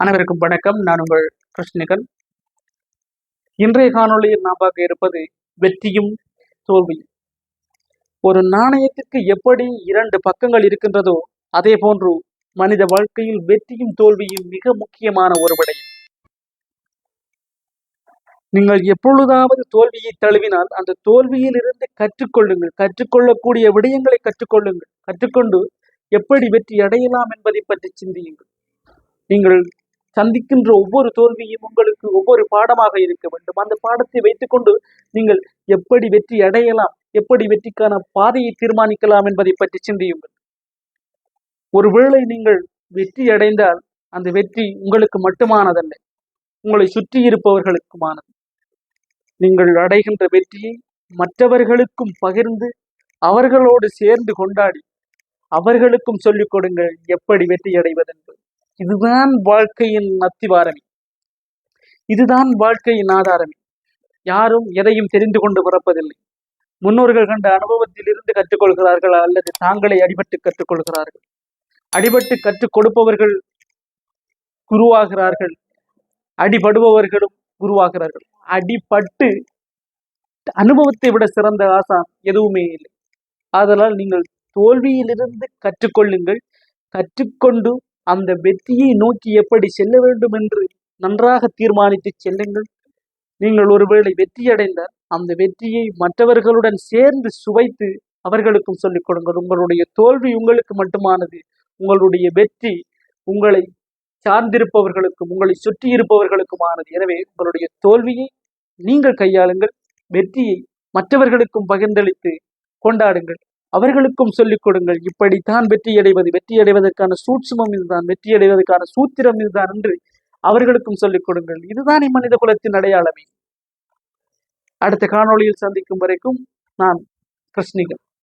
அனைவருக்கும் வணக்கம். நான் உங்கள் கிருஷ்ணிகன். இன்றைய காணொளியில் நாம் பார்க்க இருப்பது வெற்றியும் தோல்வியும். ஒரு நாணயத்திற்கு எப்படி இரண்டு பக்கங்கள் இருக்கின்றதோ அதே போன்று மனித வாழ்க்கையில் வெற்றியும் தோல்வியும் மிக முக்கியமான ஒரு விடயம் நீங்கள் எப்பொழுதாவது தோல்வியை தழுவினால் அந்த தோல்வியில் இருந்து கற்றுக்கொள்ளுங்கள். கற்றுக்கொள்ளக்கூடிய விடயங்களை கற்றுக்கொள்ளுங்கள். கற்றுக்கொண்டு எப்படி வெற்றி அடையலாம் என்பதை பற்றி சிந்தியுங்கள். நீங்கள் சந்திக்கின்ற ஒவ்வொரு தோல்வியும் உங்களுக்கு ஒவ்வொரு பாடமாக இருக்க வேண்டும். அந்த பாடத்தை வைத்துக்கொண்டு நீங்கள் எப்படி வெற்றி அடையலாம் எப்படி வெற்றிக்கான பாதையை தீர்மானிக்கலாம் என்பதை பற்றி சிந்தியுங்கள். ஒருவேளை நீங்கள் வெற்றி அடைந்தால் அந்த வெற்றி உங்களுக்கு மட்டுமானதல்ல உங்களை சுற்றி இருப்பவர்களுக்குமானது. நீங்கள் அடைகின்ற வெற்றியை மற்றவர்களுக்கும் பகிர்ந்து அவர்களோடு சேர்ந்து கொண்டாடி அவர்களுக்கும் சொல்லிக் கொடுங்கள் எப்படி வெற்றி அடைவதென்று. இதுதான் வாழ்க்கையின் அத்திவாரமே. இதுதான் வாழ்க்கையின் ஆதாரமே. யாரும் எதையும் தெரிந்து கொண்டு பிறப்பதில்லை. முன்னோர்கள் கண்ட அனுபவத்தில் இருந்து கற்றுக்கொள்கிறார்கள் அல்லது தாங்களே அடிபட்டு கற்றுக்கொள்கிறார்கள்? அடிபட்டு கற்றுக் கொடுப்பவர்கள் குருவாகிறார்கள் அடிபடுபவர்களும் குருவாகிறார்கள் அடிபட்டு அனுபவத்தை விட சிறந்த ஆசான் எதுவுமே இல்லை. ஆதலால் நீங்கள் தோல்வியிலிருந்து கற்றுக்கொள்ளுங்கள். கற்றுக்கொண்டு அந்த வெற்றியை நோக்கி எப்படி செல்ல வேண்டும் என்று நன்றாக தீர்மானித்து செல்லுங்கள். நீங்கள் ஒருவேளை வெற்றி அடைந்தால் அந்த வெற்றியை மற்றவர்களுடன் சேர்ந்து சுவைத்து அவர்களுக்கும் சொல்லிக் கொடுங்கள். உங்களுடைய தோல்வி உங்களுக்கு மட்டுமானது. உங்களுடைய வெற்றி உங்களை சார்ந்திருப்பவர்களுக்கும் உங்களை சுற்றி இருப்பவர்களுக்குமானது. எனவே உங்களுடைய தோல்வியை நீங்கள் கையாளுங்கள். வெற்றியை மற்றவர்களுக்கும் பகிர்ந்தளித்து கொண்டாடுங்கள். அவர்களுக்கும் சொல்லிக் கொடுங்கள் இப்படித்தான் வெற்றி அடைவது வெற்றி அடைவதற்கான சூட்சுமம் இதுதான் வெற்றி அடைவதற்கான சூத்திரம் இதுதான் என்று அவர்களுக்கும் சொல்லிக் கொடுங்கள். இதுதான் இம்மனித குலத்தின் அடையாளமே. அடுத்த காணொளியில் சந்திக்கும் வரைக்கும் நான் கிருஷ்ணிகன்.